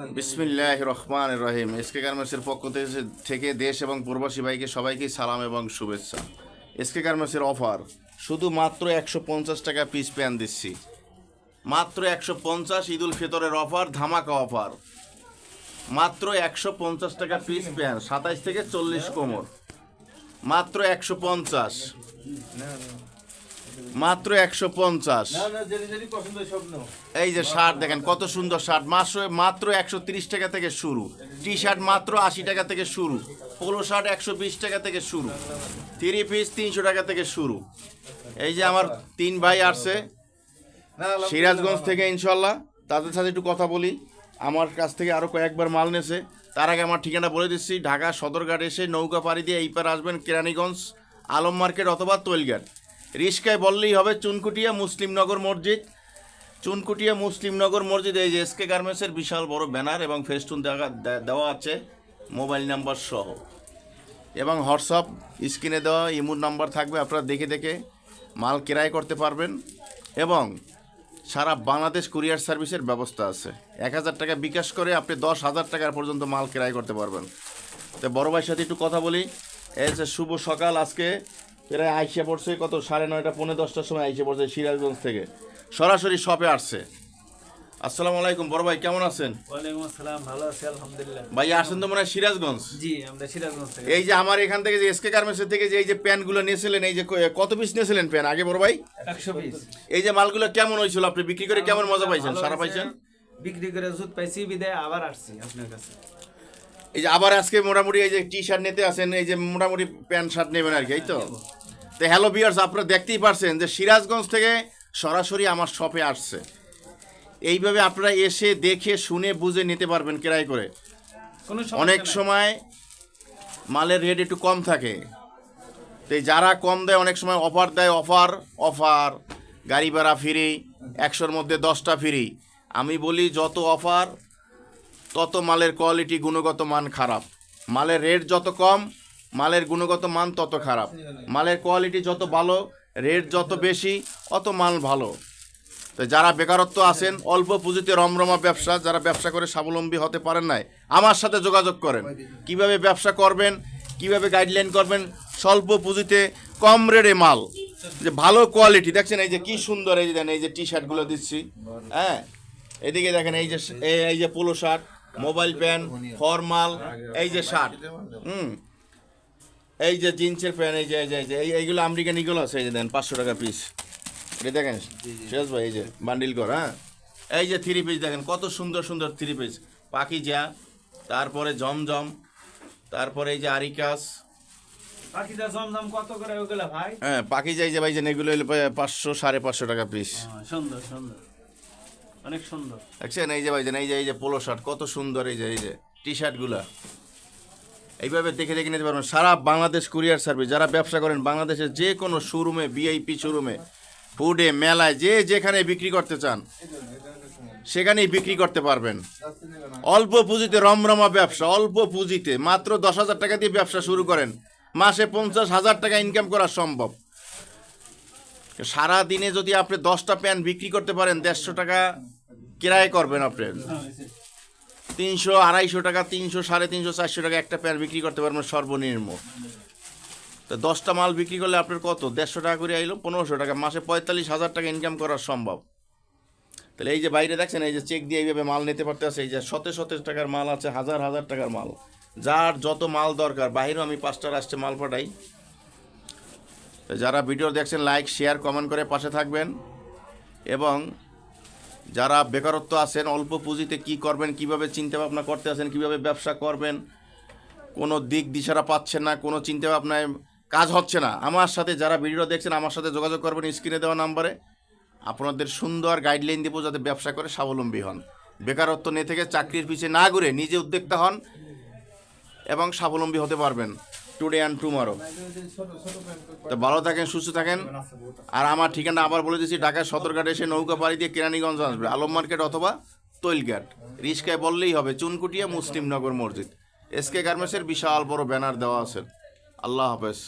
বিসমিল্লাহ রহমান রহিম এসকে গার্মেন্টসের পক্ষ থেকে- দেশ এবং প্রবাসী ভাইকে সবাইকে সালাম এবং শুভেচ্ছা। এসকে গার্মেন্টসের অফার শুধু মাত্র একশো পঞ্চাশ টাকা পিস প্যান দিচ্ছি। মাত্র একশো পঞ্চাশ ঈদুল ফিতরের অফার, ধামাকা অফার। মাত্র একশো পঞ্চাশ টাকা পিস প্যান সাতাইশ থেকে চল্লিশ কোমর। মাত্র একশো পঞ্চাশ। মাত্র একশো পঞ্চাশ। এই যে শার্ট দেখেন কত সুন্দর শার্ট। মাত্র মাত্র একশো তিরিশ টাকা থেকে শুরু। টি শার্ট মাত্র আশি টাকা থেকে শুরু। পোলো শার্ট একশো বিশ টাকা থেকে শুরু। থ্রি পিস তিনশো টাকা থেকে শুরু। এই যে আমার তিন ভাই আসছে সিরাজগঞ্জ থেকে ইনশাল্লাহ। তাদের সাথে একটু কথা বলি। আমার কাছ থেকে আরও কয়েকবার মাল নেছে। তার আগে আমার ঠিকানা বলে দিচ্ছি ঢাকা সদরঘাট এসে নৌকা পাড়ি দিয়ে এই পার আসবেন কেরানীগঞ্জ আলম মার্কেট অথবা তৈলঘাট। রিস্কায় বললেই হবে চুনকুটিয়া মুসলিমনগর মসজিদ। চুনকুটিয়া মুসলিমনগর মসজিদ এই যে এসকে গার্মেন্টসের বিশাল বড় ব্যানার এবং ফেস্টুন দেখা দেওয়া আছে, মোবাইল নাম্বার সহ। এবং হোয়াটসঅ্যাপ স্ক্রিনে দেওয়া ইমুর নাম্বার থাকবে, আপনারা দেখে দেখে মাল ক্রয় করতে পারবেন। এবং সারা বাংলাদেশ কুরিয়ার সার্ভিসের ব্যবস্থা আছে। এক হাজার টাকা বিকাশ করে আপনি দশ হাজার টাকার পর্যন্ত মাল ক্রয় করতে পারবেন। তো বড় ভাইয়ের সাথে একটু কথা বলি। এই যে শুভ সকাল আজকে। প্রায় আইসে পড়ছে কত? সাড়ে নয়টা পৌনে দশটার সময় আইসে পড়ছে সিরাজগঞ্জ থেকে। সরাসরি শপে আসছে। আসসালামু আলাইকুম বড় ভাই কেমন আছেন? ওয়ালাইকুম আসসালাম ভালো আছি আলহামদুলিল্লাহ। ভাই আসেন তো মনে হয় সিরাজগঞ্জ? জি আমরা সিরাজগঞ্জ থেকে। এই যে আমার এখান থেকে যে এসকে গার্মেন্টসের থেকে যে এই যে প্যান্টগুলো নিয়েছিলেন এই যে কত পিস নিয়েছিলেন প্যান আগে বড় ভাই? একশো পিস এই যে মালগুলো কেমন হয়েছিল আপনি? বিক্রি করে কেমন মজা পাইছেন? সারা পাইছেন? বিক্রি করে পাইছি বিদায় আবার আসছি আপনার কাছে। এই যে আবার আজকে মোটামুটি এই যে টি শার্ট নিতে আসেন এই যে মোটামুটি প্যান্ট শার্ট নেবেন আর কি এই তো? তো হ্যালো বিয়ার্স আপনারা দেখতেই পারছেন যে সিরাজগঞ্জ থেকে সরাসরি আমার শপে আসছে। এইভাবে আপনারা এসে দেখে শুনে বুঝে নিতে পারবেন ক্রয় করে। অনেক সময় মালের রেট একটু কম থাকে। তো যারা কম দেয় অনেক সময় অফার দেয় অফার অফার গাড়ি ভাড়া ফ্রি একশোর মধ্যে দশটা ফ্রি আমি বলি যত অফার তত মালের কোয়ালিটি গুণগত মান খারাপ। মালের রেট যত কম, মালের গুণগত মান তত খারাপ। মালের কোয়ালিটি যত ভালো রেট যত বেশি, অত মাল ভালো। তো যারা বেকারত্ব আছেন, অল্প পুঁজিতে রমরমা ব্যবসা, যারা ব্যবসা করে স্বাবলম্বী হতে পারেন নাই, আমার সাথে যোগাযোগ করেন। কীভাবে ব্যবসা করবেন, কীভাবে গাইডলাইন করবেন, স্বল্প পুঁজিতে কম রেটে মাল। যে ভালো কোয়ালিটি দেখছেন এই যে কি সুন্দর, এই যে এই যে টি শার্টগুলো দিচ্ছি হ্যাঁ? এদিকে দেখেন, এই যে এই যে polo shirt mobile pant formal এই যে শার্ট। হুম। এই যে জিন্সের প্যান্ট এই যে এই যে এই এইগুলো আমেরিকান ইগুলো আছে এই যে দেন পাঁচশো টাকা পিস এটা দেখেন শেষ ভাই এই যে বান্ডিল কর হ্যাঁ? এই যে থ্রি পিস দেখেন কত সুন্দর সুন্দর থ্রি পিস পাখি যা তারপরে জমজম তারপরে এই যে আরিকাস। পাখিটা জমজম কত করে ওগুলা ভাই? হ্যাঁ পাখি যাই যে ভাই যে এগুলো পাঁচশো সাড়ে পাঁচশো টাকা পিস সুন্দর সুন্দর। অনেক সুন্দর। দেখছেন? এই যে ভাই এই যে এই যে পোলো শার্ট কত সুন্দর এই যে এই যে টি শার্টগুলা এইভাবে দেখে দেখে নিতে পারবেন। সারা বাংলাদেশ কুরিয়ার সার্ভিস যারা ব্যবসা করেন, বাংলাদেশের যে কোনো শোরুমে বিআইপি শোরুমে ফুডে মেলায়, যে যেখানে বিক্রি করতে চান, সেখানেই বিক্রি করতে পারবেন। অল্প পুঁজিতে রমরমা ব্যবসা, অল্প পুঁজিতে মাত্র দশ হাজার টাকা দিয়ে ব্যবসা শুরু করেন। মাসে পঞ্চাশ হাজার টাকা ইনকাম করা সম্ভব। সারা দিনে যদি আপনি দশটা প্যান বিক্রি করতে পারেন, দেড়শো টাকা কিরায় করবেন আপনি? তিনশো আড়াইশো টাকা তিনশো সাড়ে তিনশো চারশো টাকা একটা প্যান বিক্রি করতে পারবেন সর্বনিম্ন। তো দশটা মাল বিক্রি করলে আপনার কত? দেড়শো টাকা করে আইলো পনেরোশো টাকা। মাসে পঁয়তাল্লিশ হাজার টাকা ইনকাম করা সম্ভব। তাহলে এই যে বাইরে দেখছেন এই যে চেক দিয়ে এইভাবে মাল নিতে পারতে আছে এই যে শতে শতে টাকার মাল আছে হাজার হাজার টাকার মাল। যার যত মাল দরকার বাইরেও আমি পাঁচটা রাষ্ট্রে মাল পাঠাই। তো যারা ভিডিও দেখছেন লাইক শেয়ার কমেন্ট করে পাশে থাকবেন। এবং যারা বেকারত্ব আছেন, অল্প পুঁজিতে কি করবেন, কীভাবে চিন্তা ভাবনা করতে আছেন, কীভাবে ব্যবসা করবেন, কোনো দিক দিশারা পাচ্ছেন না, কোনো চিন্তা ভাবনায় কাজ হচ্ছে না। আমার সাথে যারা ভিডিও দেখছেন, আমার সাথে যোগাযোগ করবেন স্ক্রিনে দেওয়া নাম্বারে। আপনাদের সুন্দর গাইডলাইন দেবো যাতে ব্যবসা করে স্বাবলম্বী হন। বেকারত্ব নিয়ে থেকে চাকরির পিছিয়ে না ঘুরে নিজে উদ্যোক্তা হন এবং স্বাবলম্বী হতে পারবেন। টুডে অ্যান্ড টুমারো তো ভালো থাকেন, সুস্থ থাকেন। আর আমার ঠিকানা আবার বলে দিচ্ছি ঢাকার সদরঘাট এসে নৌকা পাড়ি দিয়ে কেরানীগঞ্জ আসবে। আলম মার্কেট অথবা তৈলঘাট। রিস্কায় বললেই হবে, চুনকুটিয়া মুসলিমনগর মসজিদ। এসকে গার্মেন্টসের বিশাল বড় ব্যানার দেওয়া আছে। আল্লাহ হাফেজ।